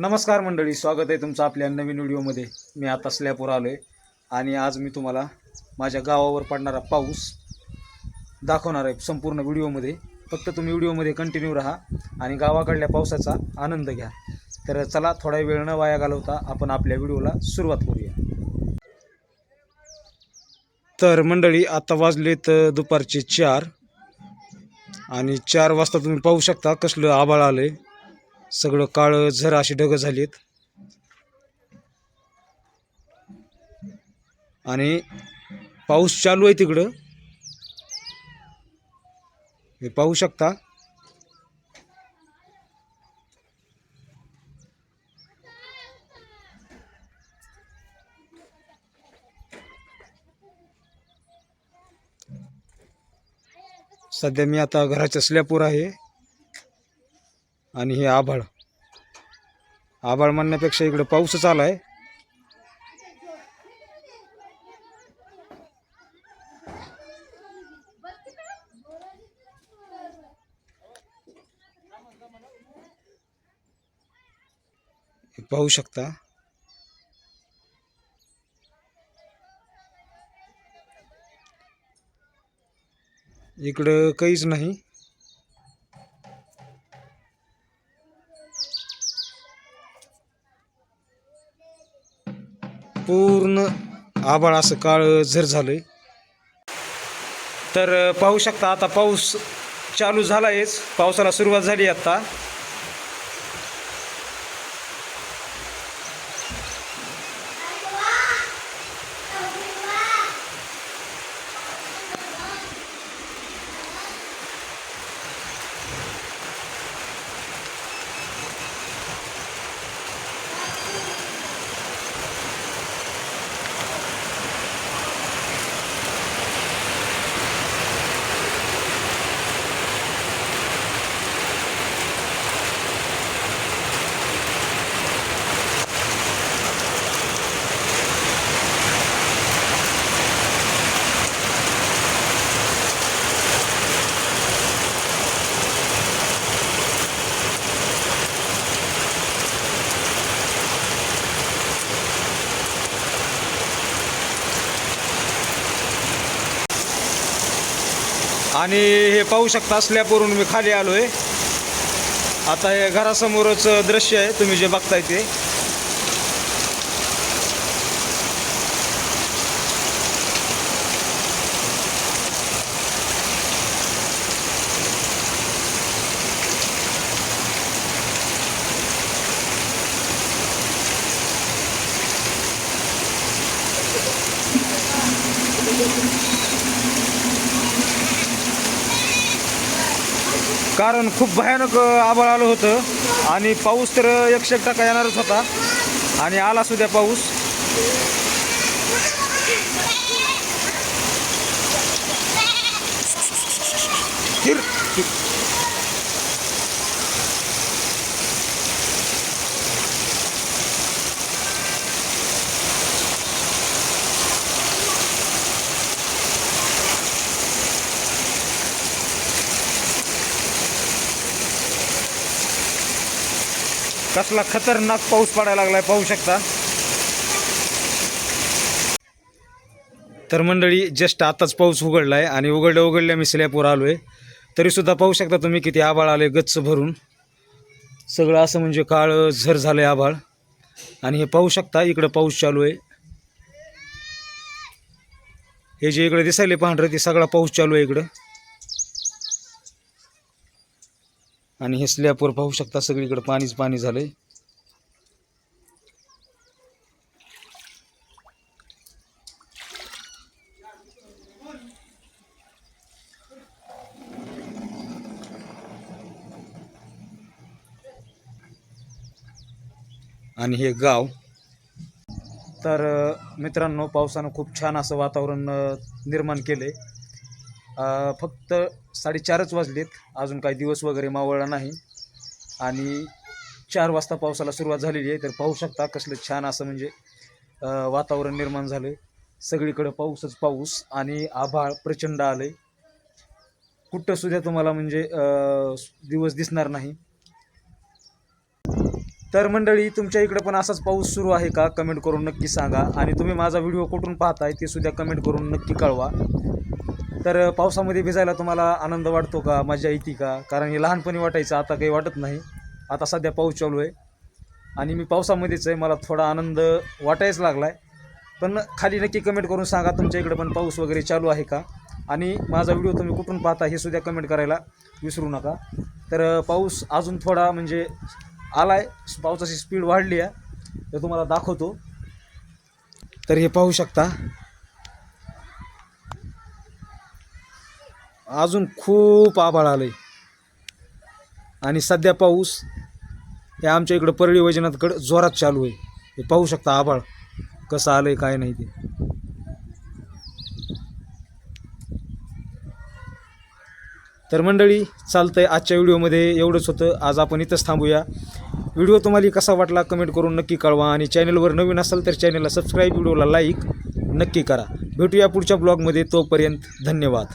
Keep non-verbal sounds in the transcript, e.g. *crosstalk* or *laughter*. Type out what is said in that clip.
नमस्कार मंडळी स्वागत आहे तुमचं आपल्या नवीन व्हिडिओमध्ये. मी आता स्लॅपवर आलो आहे आणि आज मी तुम्हाला माझ्या गावावर पडणारा पाऊस दाखवणार आहे संपूर्ण व्हिडिओमध्ये. फक्त तुम्ही व्हिडिओमध्ये कंटिन्यू राहा आणि गावाकडल्या पावसाचा आनंद घ्या. तर चला थोडा वेळ न वाया घालवता आपण आपल्या व्हिडिओला सुरुवात करूया. तर मंडळी आता वाजलेत दुपारचे चार आणि चार वाजता तुम्ही पाहू शकता कसलं आभाळ आलं आहे सगळं काळं झर अशी ढगं झालीत. आणि पाऊस चालू आहे तिकडं. हे पाहू शकता. सध्या मी आता घराच्या स्लॅपवर आहे. आणि हे आभाळ. आभाळ म्हणण्यापेक्षा इकडं पाऊसच आला आहे. पाहू शकता. इकडं काहीच नाही. आभाळ असं काळ झर आहे तर पाहू शकता आता पाऊस चालू झाला आहेच पावसाला सुरुवात झाली आत्ता आणि हे पाहू शकता असल्यावरून मी खाली आलो आहे आता हे घरासमोरच दृश्य आहे तुम्ही जे बघताय ते. कारण खूप भयानक आभाळ आलं होतं. आणि पाऊस तर एकशे टक्का येणारच होता. आणि आला सुद्धा पाऊस. हिर *laughs* कसला खतरनाक पाऊस पडायला लागलाय पाहू शकता. तर मंडळी जस्ट आताच पाऊस उघडलाय आणि उघडल्या उघडल्या मी स्लॅपवर आलो आहे तरीसुद्धा पाहू शकता तुम्ही किती आभाळ आले गच्च भरून. सगळं असं म्हणजे काळ झर झालंय आभाळ. आणि हे पाहू शकता इकडं पाऊस चालू आहे. हे जे इकडे दिसायले पांढरं ते सगळा पाऊस चालू आहे इकडं. आणि हे स्लॅपवर पाहू शकता सगळीकडे पाणीच पाणी झालंय. आणि हे गाव. तर मित्रांनो पावसानं खूप छान असं वातावरण निर्माण केले आहे फक्त साडेचारच वाजलेत. अजून काही दिवस वगैरे मावळला नाही. आणि चार वाजता पावसाला सुरुवात झालेली आहे. तर पाहू शकता कसलं छान असं म्हणजे वातावरण निर्माण झालं आहे सगळीकडं पाऊसच पाऊस आणि आभाळ प्रचंड आलं आहे कुठं सुद्धा तुम्हाला म्हणजे दिवस दिसणार नाही. तर मंडळी तुमच्या इकडं पण असाच पाऊस सुरू आहे का? कमेंट करून नक्की सांगा. आणि तुम्ही माझा व्हिडिओ कुठून पाहताय ते सुद्धा कमेंट करून नक्की कळवा. तर पावसामध्ये भिजायला तुम्हाला आनंद वाटतो का? मजा येते का? कारण हे लहानपणी वाटायचं आता काही वाटत नाही. आता सध्या पाऊस चालू आहे. आणि मी पावसामध्येच आहे मला थोडा आनंद वाटायच लागला आहे पण खाली नक्की कमेंट करून सांगा तुमच्या इकडे पण पाऊस वगैरे चालू आहे का? आणि माझा व्हिडिओ तुम्ही कुठून पाहता हे सुद्धा कमेंट करायला विसरू नका. तर पाऊस अजून थोडा म्हणजे आला आहे पावसाची स्पीड वाढली आहे. तर तुम्हाला दाखवतो. तर हे पाहू शकता. अजून खूप आभाळ आलं आहे आणि सध्या पाऊस हे आमच्या इकडं परळी वैजनाथकडं जोरात चालू आहे. हे पाहू शकता आभाळ कसं आलं आहे काय नाही ते. तर मंडळी चालतंय आजच्या व्हिडिओमध्ये एवढंच होतं. आज आपण इथंच थांबूया. व्हिडिओ तुम्हाला कसा वाटला कमेंट करून नक्की कळवा. आणि चॅनलवर नवीन असाल तर चॅनलला सबस्क्राईब व्हिडिओला लाईक नक्की करा. भेटूया पुढच्या ब्लॉगमध्ये. तोपर्यंत धन्यवाद.